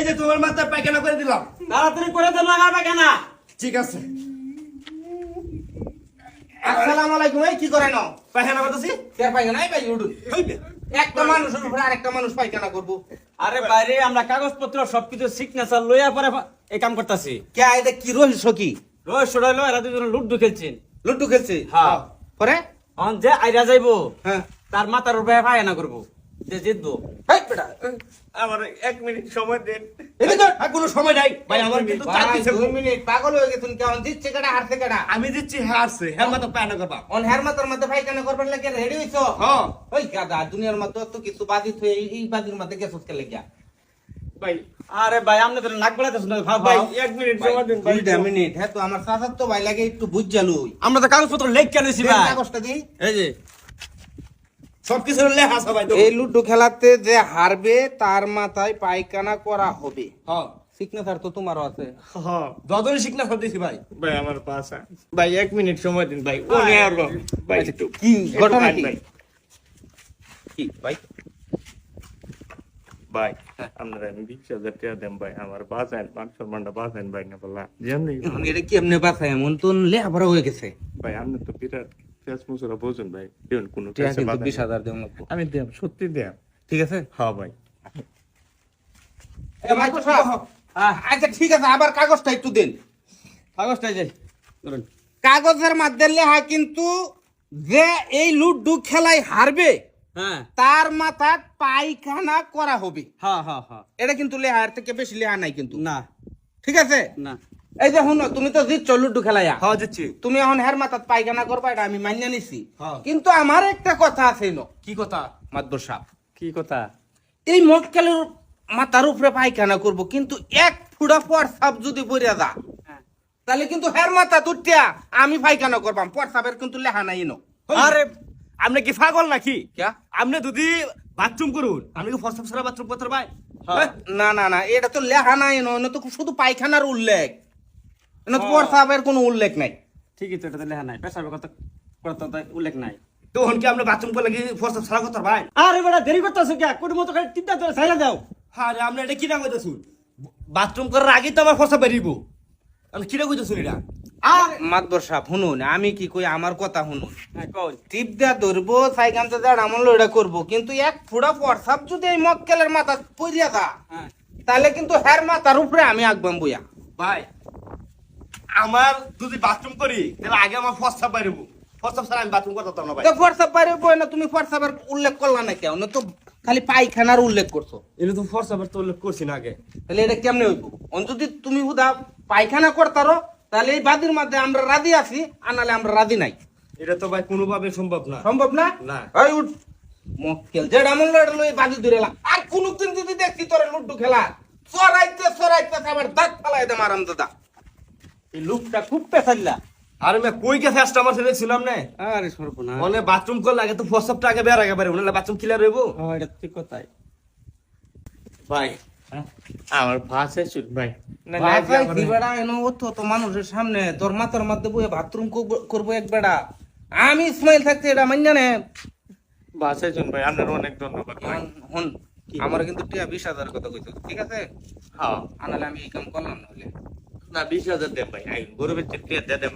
এই যে তোমার মাথায় পায়খানা করে দিলাম। তাড়াতাড়ি করে দেন লাগা পায়খানা। ঠিক আছে। আসসালামু আলাইকুম এই কি করে নাও পায়খানা করতেছি? কে পাইখানা এই ভাই উঠুন। একটা মানুষের উপরে আরেকটা মানুষ পায়খানা করব। আরে বাইরে আমরা কাগজপত্র সবকিছু সিগনেচার লইয়া পরে এই কাম করতেছি। কে এটা কি রহস্য কি? রোজ সরাইলো এরা দুজন লুড্ডু খেলছেন। লুড্ডু খেলছে? হ্যাঁ। পরে? অন যে আইরা যাইবো হ্যাঁ। তার মাথার উপরে পায়খানা করব। যে জিতবো। বেটা আমার এক মিনিট সময় দেন। এদিকে আর কোনো সময় নাই। ভাই আমার কিন্তু চার দুই মিনিট। পাগল হয়ে গেছেন কেমন দিচ্ছে কেডা হারছে কেডা? আমি দিচ্ছি হারছে হ্যাঁ মাথা পায়খানা করবা। অন হের মাথার মধ্যে পায়খানা করবার লাগে রেডি হইছো? হ্যাঁ। ওই গাদা দুনিয়ার মধ্যে তো কিছু বাদিত হয়ে এই- এই বাদির মধ্যে গেছস কে লাগিয়া ভাই আরে ভাই আপনি তো নাক বেড়াতেছ না ভাব ভাই ভাই এক মিনিট সময় দেন ভাই। দুইটা মিনিট। হ্যাঁ তো আমার চাচার তো ভাই লাগে একটু বুঝ জালুই আমরা তো কাগজপত্র লেখ কেন ভাই। কাগজটা দিই এই যে সবকিছু লেখা আছে ভাই এই লুডো খেলাতে যে হারবে তার মাথায় পায়খানা করা হবে। হ্যাঁ সিগনেচার তো তোমারও আছে। হ্যাঁ যতই শিখনা সব দিছি ভাই। ভাই আমার পাশা ভাই এক মিনিট সময় দিন ভাই। ও নিয়ে আসব ভাই কি ঘটনা কি? কি ভাই? ভাই আপনারা আমি বিশ হাজার টাকা দেন ভাই। আমার বাঁচান মান সম্মানটা বাঁচান ভাই না বলা। যেমনি এখন এটা কি এমনি বাসায় এমন তো লেখাপড়া হয়ে গেছে। ভাই আপনি তো বিরাট। ফেস মুসরা বোঝেন ভাই দেখুন কোনো টিয়া কিন্তু বিশ হাজার দেওয়া আমি দেব সত্যি দেব। ঠিক আছে? হ্যাঁ ভাই। এ, মাইকো সাহেব, আহ, আচ্ছা ঠিক আছে আবার কাগজটা একটু দিন। কাগজটা এই কাগজের মধ্যে লেখা কিন্তু যে এই লুডু খেলায় হারবে হ্যাঁ। তার মাথা পায়খানা করা হবে। হ্যাঁ হ্যাঁ হ্যাঁ। এটা কিন্তু লেহার থেকে বেশি লেহা নাই কিন্তু। না। ঠিক আছে? না। এই যে শুনো তুমি তো জিতছো লুডু খেলাইয়া হ্যাঁ দিচ্ছি তুমি এখন হের মাথাত পায়খানা করবা এটা আমি মান্য নিছি। হ্যাঁ। কিন্তু আমার একটা কথা আছে ন। কি কথা? মাদবর সাহেব কি কথা? এই মক্কেলের মাথার উপরে পায়খানা করব কিন্তু এক ফুড়া পর সাপ যদি পড়িয়া যা হ্যাঁ। তাহলে কিন্তু হের মাথা তুটিয়া আমি পায়খানা করবাম। পর সাপের কিন্তু লেখা নাই ন। আরে আপনি কি পাগল নাকি? ক্যা? আপনি যদি বাথরুম করুন আপনি কি ফসফ সারা বাথরুম করতে পারবেন? হ্যাঁ। না না না এটা তো লেখা নাই ন তো শুধু পায়খানার উল্লেখ। কোনো উল্লেখ নাই। ঠিকই তো এটা লেখা নাই। পেশাবের কথা উল্লেখ নাই। তখন কি বাথরুম করলে কি আরে বেটা দেরি করতেছো কি কোটি মতো খালি তিনটা ধরে ছাইরা দাও। আরে আপনি এটা কইতেছুন বাথরুম করার আগে তো আমার বেরিব। কিনা কইতেছুন এটা? আর শুনুন আমি কি কই আমার কথা শুনুন। হ্যাঁ কই? টিপ দেয়া ধরবো সাইকাম তো দেড় আমল এটা করব কিন্তু এক ফুড়া পরসাপ যদি এই মক্কেলের মাথা পইরিয়া দা হ্যাঁ। তাহলে কিন্তু হের মাথার উপরে আমি আঁকবাম বইয়া ভাই আমার যদি বাথরুম করি তাহলে আগে আমার ফসা বেরিব ফসা ছাড়া আমি বাথরুম করতে না ভাই। তো ফরসাপ পারে না তুমি ফরসাপের উল্লেখ করলা না কেন? তো খালি পায়খানার উল্লেখ করছ। এটা তো ফসা তো উল্লেখ করছি না আগে। তাহলে এটা কেমনে হইব? অন যদি তুমি হুদা পায়খানা করতারো তাহলে এই বাদির মধ্যে আমরা রাজি আছি আর নাহলে আমরা রাজি নাই। এটা তো ভাই কোনোভাবে সম্ভব না। সম্ভব না? না। এই উঠ মক্কেল যে ডামল লড়ে লই বাজি ধরে আর কোনদিন যদি দেখছি তোরে লুড্ডু খেলা চড়াইতে চড়াইতে আমার দাঁত ফালাই দে মারাম দাদা। এই লোকটা খুব পেশাল্লা। আর আমি কই গেছে? আসতে আমার ছেলে ছিলাম না আরে সর্বনা মানে বাথরুম আগে তো ফসবটা আগে বের আগে বেরো নাহলে বাথরুম ক্লিয়ার হইব। হ্যাঁ এটা ঠিক কথাই ভাই আমার ভাষা শুন ভাই। না না, ভাই ভাই কি বেড়া এনো তো তো মানুষের সামনে তোর মাথার মধ্যে বাথরুম করব এক বেড়া। আমি ইসমাইল থাকতে এটা মান্য নে। ভাষা শুন ভাই আপনার অনেক ধন্যবাদ ভাই। হন, হন আমার কিন্তু টিয়া বিশ হাজার কথা কইছো ঠিক আছে? হ্যাঁ। আনালে আমি এই কাম করলাম নাহলে। না বিশ হাজার দেন ভাই আই টাকা দিয়ে দেন।